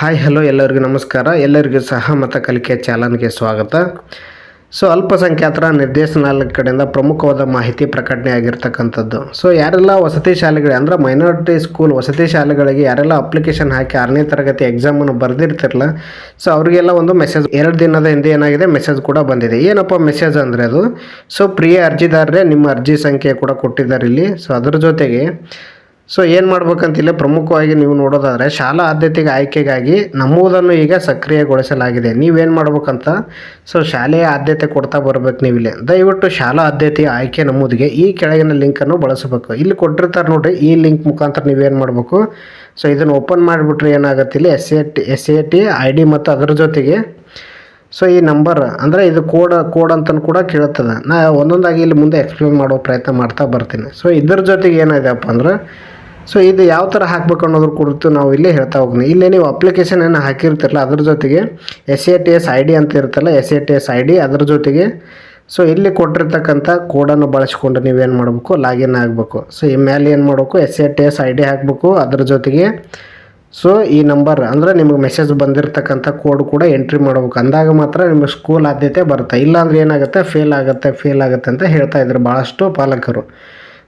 Hi hello ಎಲ್ಲರಿಗೂ ನಮಸ್ಕಾರ. ಎಲ್ಲರಿಗೂ ಸಹ ಮತ ಕಲಿಕೆ ಚಾಲನ್ಗೆ ಸ್ವಾಗತ. ಸೊ ಅಲ್ಪಸಂಖ್ಯಾತರ ನಿರ್ದೇಶನಾಲಯ ಕಡೆಯಿಂದ ಪ್ರಮುಖವಾದ ಮಾಹಿತಿ ಪ್ರಕಟಣೆ ಆಗಿರ್ತಕ್ಕಂಥದ್ದು ಸೊ ಯಾರೆಲ್ಲ ವಸತಿ ಶಾಲೆಗಳಿಗೆ ಅಂದರೆ ಮೈನಾರಿಟಿ ಸ್ಕೂಲ್ ವಸತಿ ಶಾಲೆಗಳಿಗೆ ಯಾರೆಲ್ಲ ಅಪ್ಲಿಕೇಶನ್ ಹಾಕಿ ಆರನೇ ತರಗತಿ ಎಕ್ಸಾಮನ್ನು ಬರೆದಿರ್ತಿರಲ್ಲ ಸೊ ಅವರಿಗೆಲ್ಲ ಒಂದು ಮೆಸೇಜ್ ಎರಡು ದಿನದ ಹಿಂದೆ ಏನಾಗಿದೆ ಮೆಸೇಜ್ ಕೂಡ ಬಂದಿದೆ. ಏನಪ್ಪ ಮೆಸೇಜ್ ಅಂದರೆ ಅದು? ಸೊ ಪ್ರಿಯ ಅರ್ಜಿದಾರರೇ ನಿಮ್ಮ ಅರ್ಜಿ ಸಂಖ್ಯೆ ಕೂಡ ಕೊಟ್ಟಿದ್ದಾರೆ ಇಲ್ಲಿ. ಸೊ ಅದರ ಜೊತೆಗೆ ಸೊ ಏನು ಮಾಡ್ಬೇಕಂತಿಲ್ಲ ಪ್ರಮುಖವಾಗಿ ನೀವು ನೋಡೋದಾದರೆ, ಶಾಲಾ ಆದ್ಯತೆಗೆ ಆಯ್ಕೆಗಾಗಿ ನಮೂದನ್ನು ಈಗ ಸಕ್ರಿಯಗೊಳಿಸಲಾಗಿದೆ. ನೀವೇನು ಮಾಡ್ಬೇಕಂತ? ಸೊ ಶಾಲೆಯ ಆದ್ಯತೆ ಕೊಡ್ತಾ ಬರಬೇಕು ನೀವಿಲ್ಲಿ. ದಯವಿಟ್ಟು ಶಾಲಾ ಆದ್ಯತೆಯ ಆಯ್ಕೆ ನಮೂದಿಗೆ ಈ ಕೆಳಗಿನ ಲಿಂಕನ್ನು ಬಳಸಬೇಕು. ಇಲ್ಲಿ ಕೊಟ್ಟಿರ್ತಾರೆ ನೋಡಿರಿ, ಈ ಲಿಂಕ್ ಮುಖಾಂತರ ನೀವೇನು ಮಾಡಬೇಕು? ಸೊ ಇದನ್ನು ಓಪನ್ ಮಾಡಿಬಿಟ್ರೆ ಏನಾಗುತ್ತೆ ಇಲ್ಲಿ? S A T S A T I D ಮತ್ತು ಅದರ ಜೊತೆಗೆ ಸೊ ಈ ನಂಬರ್, ಅಂದರೆ ಇದು ಕೋಡ್ ಕೋಡ್ ಅಂತಲೂ ಕೂಡ ಕೇಳುತ್ತದೆ. ನಾ ಒಂದೊಂದಾಗಿ ಇಲ್ಲಿ ಮುಂದೆ ಎಕ್ಸ್ಪ್ಲೇನ್ ಮಾಡೋ ಪ್ರಯತ್ನ ಮಾಡ್ತಾ ಬರ್ತೀನಿ. ಸೊ ಇದ್ರ ಜೊತೆಗೆ ಏನಿದೆಯಪ್ಪ ಅಂದ್ರೆ ಸೊ ಇದು ಯಾವ ಥರ ಹಾಕ್ಬೇಕು ಅನ್ನೋದ್ರ ಕುರಿತು ನಾವು ಇಲ್ಲೇ ಹೇಳ್ತಾ ಹೋಗ್ನಿ ಇಲ್ಲೇ ನೀವು ಅಪ್ಲಿಕೇಶನ್ ಏನು ಹಾಕಿರ್ತಿರಲ್ಲ, ಅದ್ರ ಜೊತೆಗೆ S A T S I D ಅಂತ ಇರುತ್ತಲ್ಲ S A T S I D ಅದ್ರ ಜೊತೆಗೆ ಸೊ ಇಲ್ಲಿ ಕೊಟ್ಟಿರ್ತಕ್ಕಂಥ ಕೋಡನ್ನು ಬಳಸ್ಕೊಂಡು ನೀವೇನು ಮಾಡಬೇಕು? ಲಾಗಿನ್ ಆಗಬೇಕು. ಸೊ ಈ ಮೇಲೆ ಏನು ಮಾಡಬೇಕು? S A T S I D ಹಾಕಬೇಕು. ಅದ್ರ ಜೊತೆಗೆ ಸೊ ಈ ನಂಬರ್ ಅಂದರೆ ನಿಮಗೆ ಮೆಸೇಜ್ ಬಂದಿರತಕ್ಕಂಥ ಕೋಡ್ ಕೂಡ ಎಂಟ್ರಿ ಮಾಡ್ಬೇಕು. ಅಂದಾಗ ಮಾತ್ರ ನಿಮಗೆ ಸ್ಕೂಲ್ ಆದ್ಯತೆ ಬರುತ್ತೆ. ಇಲ್ಲಾಂದ್ರೆ ಏನಾಗುತ್ತೆ? ಫೇಲ್ ಆಗುತ್ತೆ ಫೇಲ್ ಆಗುತ್ತೆ ಅಂತ ಹೇಳ್ತಾ ಇದ್ರು ಭಾಳಷ್ಟು ಪಾಲಕರು.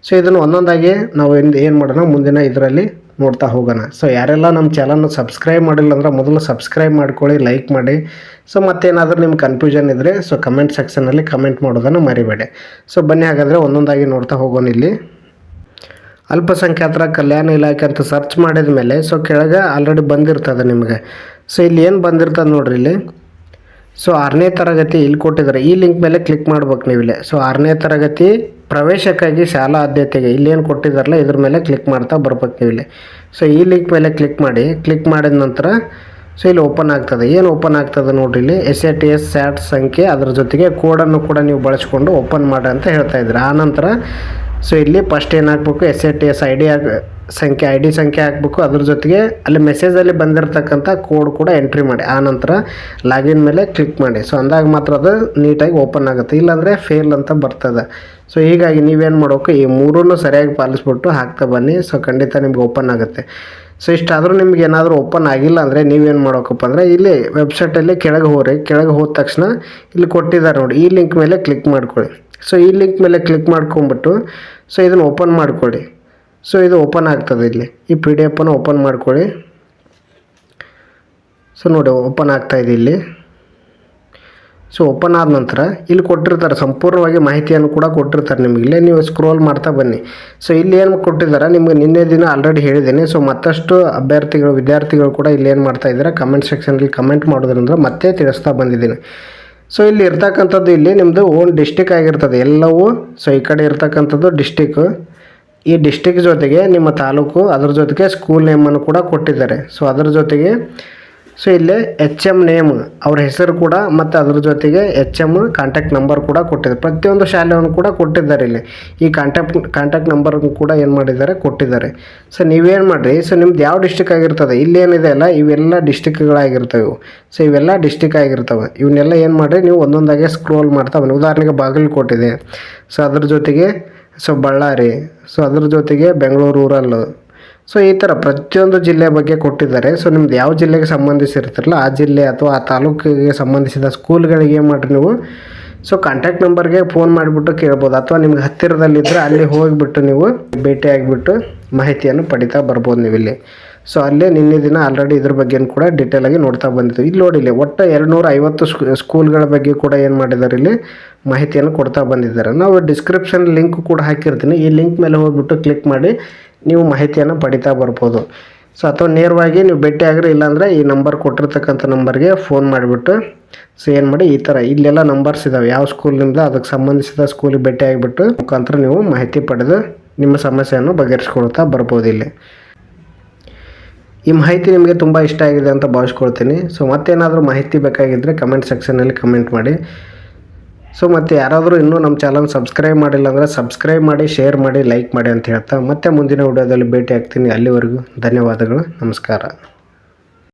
ಸೊ ಇದನ್ನು ಒಂದೊಂದಾಗಿ ನಾವು ಏನು ಏನು ಮಾಡೋಣ? ಮುಂದಿನ ಇದರಲ್ಲಿ ನೋಡ್ತಾ ಹೋಗೋಣ. ಸೊ ಯಾರೆಲ್ಲ ನಮ್ಮ ಚಾನಲ್ನ ಸಬ್ಸ್ಕ್ರೈಬ್ ಮಾಡಿಲ್ಲ ಅಂದ್ರೆ ಮೊದಲು ಸಬ್ಸ್ಕ್ರೈಬ್ ಮಾಡ್ಕೊಳ್ಳಿ ಲೈಕ್ ಮಾಡಿ. ಸೊ ಮತ್ತೇನಾದರೂ ನಿಮ್ಮ ಕನ್ಫ್ಯೂಷನ್ ಇದ್ದರೆ ಸೊ ಕಮೆಂಟ್ ಸೆಕ್ಷನಲ್ಲಿ ಕಮೆಂಟ್ ಮಾಡೋದನ್ನು ಮರಿಬೇಡಿ. ಸೊ ಬನ್ನಿ ಹಾಗಾದರೆ ಒಂದೊಂದಾಗಿ ನೋಡ್ತಾ ಹೋಗೋಣ ಇಲ್ಲಿ. ಅಲ್ಪಸಂಖ್ಯಾತರ ಕಲ್ಯಾಣ ಇಲಾಖೆ ಅಂತ ಸರ್ಚ್ ಮಾಡಿದ ಮೇಲೆ ಸೊ ಕೆಳಗೆ ಆಲ್ರೆಡಿ ಬಂದಿರ್ತದೆ ನಿಮಗೆ. ಸೊ ಇಲ್ಲಿ ಏನು ಬಂದಿರ್ತದೆ ನೋಡ್ರಿ ಇಲ್ಲಿ. ಸೊ ಆರನೇ ತರಗತಿ ಇಲ್ಲಿ ಕೊಟ್ಟಿದ್ದಾರೆ. ಈ ಲಿಂಕ್ ಮೇಲೆ ಕ್ಲಿಕ್ ಮಾಡ್ಬೇಕು ನೀವು ಇಲ್ಲಿ ಸೊ ಆರನೇ ತರಗತಿ ಪ್ರವೇಶಕ್ಕಾಗಿ ಶಾಲಾ ಆದ್ಯತೆಗೆ ಇಲ್ಲೇನು ಕೊಟ್ಟಿದ್ದಾರಲ್ಲ ಇದ್ರ ಮೇಲೆ ಕ್ಲಿಕ್ ಮಾಡ್ತಾ ಬರ್ಬೇಕು ಇಲ್ಲಿ. ಸೊ ಈ ಲಿಂಕ್ ಮೇಲೆ ಕ್ಲಿಕ್ ಮಾಡಿ ಕ್ಲಿಕ್ ಮಾಡಿದ ನಂತರ ಸೊ ಇಲ್ಲಿ ಓಪನ್ ಆಗ್ತದೆ. ಏನು ಓಪನ್ ಆಗ್ತದೆ ನೋಡಿ ಇಲ್ಲಿ? S A T S SAT ಸಂಖ್ಯೆ, ಅದ್ರ ಜೊತೆಗೆ ಕೋಡನ್ನು ಕೂಡ ನೀವು ಬಳಸ್ಕೊಂಡು ಓಪನ್ ಮಾಡಿ ಅಂತ ಹೇಳ್ತಾ ಇದ್ದೀರಿ ಆ ನಂತರ ಸೊ ಇಲ್ಲಿ ಫಸ್ಟ್ ಏನು S A T S I D ಹಾಕ್ ಸಂಖ್ಯೆ ಐ ಡಿ ಸಂಖ್ಯೆ ಹಾಕ್ಬೇಕು. ಅದ್ರ ಜೊತೆಗೆ ಅಲ್ಲಿ ಮೆಸೇಜಲ್ಲಿ ಬಂದಿರತಕ್ಕಂಥ ಕೋಡ್ ಕೂಡ ಎಂಟ್ರಿ ಮಾಡಿ. ಆ ನಂತರ ಲಾಗಿನ್ ಮೇಲೆ ಕ್ಲಿಕ್ ಮಾಡಿ. ಸೊ ಅಂದಾಗ ಮಾತ್ರ ಅದು ನೀಟಾಗಿ ಓಪನ್ ಆಗುತ್ತೆ. ಇಲ್ಲಾಂದರೆ ಫೇಲ್ ಅಂತ ಬರ್ತದೆ. ಸೊ ಹೀಗಾಗಿ ನೀವೇನು ಮಾಡಬೇಕು? ಈ ಮೂರನ್ನು ಸರಿಯಾಗಿ ಪಾಲಿಸ್ಬಿಟ್ಟು ಹಾಕ್ತಾ ಬನ್ನಿ. ಸೊ ಖಂಡಿತ ನಿಮ್ಗೆ ಓಪನ್ ಆಗುತ್ತೆ. ಸೊ ಇಷ್ಟಾದರೂ ನಿಮ್ಗೆ ಏನಾದರೂ ಓಪನ್ ಆಗಿಲ್ಲ ಅಂದರೆ ನೀವೇನು ಮಾಡೋಕಪ್ಪ ಅಂದರೆ ಇಲ್ಲಿ ವೆಬ್ಸೈಟಲ್ಲಿ ಕೆಳಗೆ ಹೋಗ್ರಿ. ಕೆಳಗೆ ಹೋದ ತಕ್ಷಣ ಇಲ್ಲಿ ಕೊಟ್ಟಿದ್ದಾರೆ ನೋಡಿ. ಈ ಲಿಂಕ್ ಮೇಲೆ ಕ್ಲಿಕ್ ಮಾಡ್ಕೊಳ್ಳಿ. ಸೊ ಈ ಲಿಂಕ್ ಮೇಲೆ ಕ್ಲಿಕ್ ಮಾಡ್ಕೊಂಬಿಟ್ಟು ಸೊ ಇದನ್ನು ಓಪನ್ ಮಾಡ್ಕೊಳ್ಳಿ. ಸೊ ಇದು ಓಪನ್ ಆಗ್ತದೆ ಇಲ್ಲಿ. ಈ ಪಿ ಡಿ ಎಫನ್ನು ಓಪನ್ ಮಾಡ್ಕೊಳ್ಳಿ. ಸೊ ನೋಡಿ ಓಪನ್ ಆಗ್ತಾಯಿದೆ ಇಲ್ಲಿ. ಸೊ ಓಪನ್ ಆದ ನಂತರ ಇಲ್ಲಿ ಕೊಟ್ಟಿರ್ತಾರೆ, ಸಂಪೂರ್ಣವಾಗಿ ಮಾಹಿತಿಯನ್ನು ಕೂಡ ಕೊಟ್ಟಿರ್ತಾರೆ ನಿಮಗೆ. ಇಲ್ಲೇ ನೀವು ಸ್ಕ್ರೋಲ್ ಮಾಡ್ತಾ ಬನ್ನಿ. ಸೊ ಇಲ್ಲಿ ಏನು ಕೊಟ್ಟಿದ್ದಾರೆ, ನಿಮಗೆ ನಿನ್ನೆ ದಿನ ಆಲ್ರೆಡಿ ಹೇಳಿದ್ದೀನಿ. ಸೊ ಮತ್ತಷ್ಟು ಅಭ್ಯರ್ಥಿಗಳು, ವಿದ್ಯಾರ್ಥಿಗಳು ಕೂಡ ಇಲ್ಲಿ ಏನು ಮಾಡ್ತಾ ಇದ್ದಾರೆ ಕಮೆಂಟ್ ಸೆಕ್ಷನಲ್ಲಿ ಕಮೆಂಟ್ ಮಾಡೋದ್ರಿಂದ ಮತ್ತೆ ತಿಳಿಸ್ತಾ ಬಂದಿದ್ದೀನಿ. ಸೊ ಇಲ್ಲಿ ಇರ್ತಕ್ಕಂಥದ್ದು ಇಲ್ಲಿ ನಿಮ್ಮದು ಓನ್ ಡಿಸ್ಟಿಕ್ ಆಗಿರ್ತದೆ. ಎಲ್ಲವೂ ಸೊ ಈ ಕಡೆ ಇರ್ತಕ್ಕಂಥದ್ದು ಡಿಸ್ಟಿಕ್ ಈ ಡಿಸ್ಟಿಕ್ ಜೊತೆಗೆ ನಿಮ್ಮ ತಾಲೂಕು ಅದ್ರ ಜೊತೆಗೆ ಸ್ಕೂಲ್ ನೇಮನ್ನು ಕೂಡ ಕೊಟ್ಟಿದ್ದಾರೆ. ಸೊ ಅದರ ಜೊತೆಗೆ ಸೊ ಇಲ್ಲಿ ಎಚ್ ಎಂ ನೇಮ್ ಅವ್ರ ಹೆಸರು ಕೂಡ ಮತ್ತು ಅದ್ರ ಜೊತೆಗೆ ಎಚ್ ಎಂ ಕಾಂಟ್ಯಾಕ್ಟ್ ನಂಬರ್ ಕೂಡ ಕೊಟ್ಟಿದ್ದಾರೆ. ಪ್ರತಿಯೊಂದು ಶಾಲೆಯನ್ನು ಕೂಡ ಕೊಟ್ಟಿದ್ದಾರೆ ಇಲ್ಲಿ. ಈ ಕಾಂಟ್ಯಾಕ್ಟ್ ಕಾಂಟ್ಯಾಕ್ಟ್ ನಂಬರ್ ಕೂಡ ಏನು ಮಾಡಿದ್ದಾರೆ? ಕೊಟ್ಟಿದ್ದಾರೆ. ಸೊ ನೀವೇನು ಮಾಡಿರಿ? ಸೊ ನಿಮ್ದು ಯಾವ ಡಿಸ್ಟಿಕ್ ಆಗಿರ್ತದೆ? ಇಲ್ಲೇನಿದೆ ಅಲ್ಲ, ಇವೆಲ್ಲ ಡಿಸ್ಟಿಕ್ಗಳಾಗಿರ್ತವೆ ಸೊ ಇವೆಲ್ಲ ಡಿಸ್ಟಿಕ್ ಆಗಿರ್ತವೆ. ಇವನ್ನೆಲ್ಲ ಏನು ಮಾಡಿರಿ? ನೀವು ಒಂದೊಂದಾಗೆ ಸ್ಕ್ರೋಲ್ ಮಾಡ್ತಾ ಬನ್ನಿ. ಉದಾಹರಣೆಗೆ ಕೊಟ್ಟಿದೆ ಸೊ ಅದ್ರ ಜೊತೆಗೆ ಸೊ ಬಳ್ಳಾರಿ, ಸೊ ಅದ್ರ ಜೊತೆಗೆ ಬೆಂಗಳೂರು ರೂರಲ್ ಸೊ ಈ ಥರ ಪ್ರತಿಯೊಂದು ಜಿಲ್ಲೆ ಬಗ್ಗೆ ಕೊಟ್ಟಿದ್ದಾರೆ. ಸೊ ನಿಮ್ದು ಯಾವ ಜಿಲ್ಲೆಗೆ ಸಂಬಂಧಿಸಿರ್ತಿರಲ್ಲ, ಆ ಜಿಲ್ಲೆ ಅಥವಾ ಆ ತಾಲೂಕಿಗೆ ಸಂಬಂಧಿಸಿದ ಸ್ಕೂಲ್ಗಳಿಗೆ ಏನು ಮಾಡಿರಿ ನೀವು ಸೊ ಕಾಂಟ್ಯಾಕ್ಟ್ ನಂಬರ್ಗೆ ಫೋನ್ ಮಾಡಿಬಿಟ್ಟು ಕೇಳ್ಬೋದು. ಅಥವಾ ನಿಮ್ಗೆ ಹತ್ತಿರದಲ್ಲಿದ್ದರೆ ಅಲ್ಲಿ ಹೋಗಿಬಿಟ್ಟು ನೀವು ಭೇಟಿಯಾಗಿಬಿಟ್ಟು ಮಾಹಿತಿಯನ್ನು ಪಡಿತಾ ಬರ್ಬೋದು ನೀವು ಇಲ್ಲಿ ಸೊ ಅಲ್ಲೇ ನಿನ್ನೆ ದಿನ ಆಲ್ರೆಡಿ ಇದ್ರ ಬಗ್ಗೆನೂ ಕೂಡ ಡೀಟೇಲಾಗಿ ನೋಡ್ತಾ ಬಂದಿದ್ದೀವಿ ಇಲ್ಲಿ ನೋಡಿ ಇಲ್ಲಿ ಒಟ್ಟು ಎರಡುನೂರ ಐವತ್ತು ಸ್ಕೂಲ್ಗಳ ಬಗ್ಗೆ ಕೂಡ ಏನು ಮಾಡಿದ್ದಾರೆ ಇಲ್ಲಿ ಮಾಹಿತಿಯನ್ನು ಕೊಡ್ತಾ ಬಂದಿದ್ದಾರೆ. ನಾವು ಡಿಸ್ಕ್ರಿಪ್ಷನ್ ಲಿಂಕ್ ಕೂಡ ಹಾಕಿರ್ತೀನಿ. ಈ ಲಿಂಕ್ ಮೇಲೆ ಹೋಗ್ಬಿಟ್ಟು ಕ್ಲಿಕ್ ಮಾಡಿ ನೀವು ಮಾಹಿತಿಯನ್ನು ಪಡಿತಾ ಬರ್ಬೋದು. ಸೊ ಅಥವಾ ನೇರವಾಗಿ ನೀವು ಭೇಟಿ ಆಗ್ರಿ, ಇಲ್ಲಾಂದರೆ ಈ ನಂಬರ್ ಕೊಟ್ಟಿರ್ತಕ್ಕಂಥ ನಂಬರ್ಗೆ ಫೋನ್ ಮಾಡಿಬಿಟ್ಟು ಸೊ ಏನು ಮಾಡಿ, ಈ ಥರ ಇಲ್ಲೆಲ್ಲ ನಂಬರ್ಸ್ ಇದ್ದಾವೆ ಯಾವ ಸ್ಕೂಲಿಂದ ಅದಕ್ಕೆ ಸಂಬಂಧಿಸಿದ ಸ್ಕೂಲಿಗೆ ಭೇಟಿ ಆಗಿಬಿಟ್ಟು ಮುಖಾಂತರ ನೀವು ಮಾಹಿತಿ ಪಡೆದು ನಿಮ್ಮ ಸಮಸ್ಯೆಯನ್ನು ಬಗೆಹರಿಸ್ಕೊಳ್ತಾ ಬರ್ಬೋದು ಇಲ್ಲಿ. ಈ ಮಾಹಿತಿ ನಿಮಗೆ ತುಂಬ ಇಷ್ಟ ಆಗಿದೆ ಅಂತ ಭಾವಿಸ್ಕೊಳ್ತೀನಿ. ಸೊ ಮತ್ತೇನಾದರೂ ಮಾಹಿತಿ ಬೇಕಾಗಿದ್ದರೆ ಕಮೆಂಟ್ ಸೆಕ್ಷನಲ್ಲಿ ಕಮೆಂಟ್ ಮಾಡಿ. ಸೊ ಮತ್ತು ಯಾರಾದರೂ ಇನ್ನೂ ನಮ್ಮ ಚಾನಲ್ ಸಬ್ಸ್ಕ್ರೈಬ್ ಮಾಡಿಲ್ಲ ಅಂದರೆ ಸಬ್ಸ್ಕ್ರೈಬ್ ಮಾಡಿ ಶೇರ್ ಮಾಡಿ ಲೈಕ್ ಮಾಡಿ ಅಂತ ಹೇಳ್ತಾ, ಮತ್ತೆ ಮುಂದಿನ ವಿಡಿಯೋದಲ್ಲಿ ಭೇಟಿ ಆಗ್ತೀನಿ. ಅಲ್ಲಿವರೆಗೂ ಧನ್ಯವಾದಗಳು. ನಮಸ್ಕಾರ.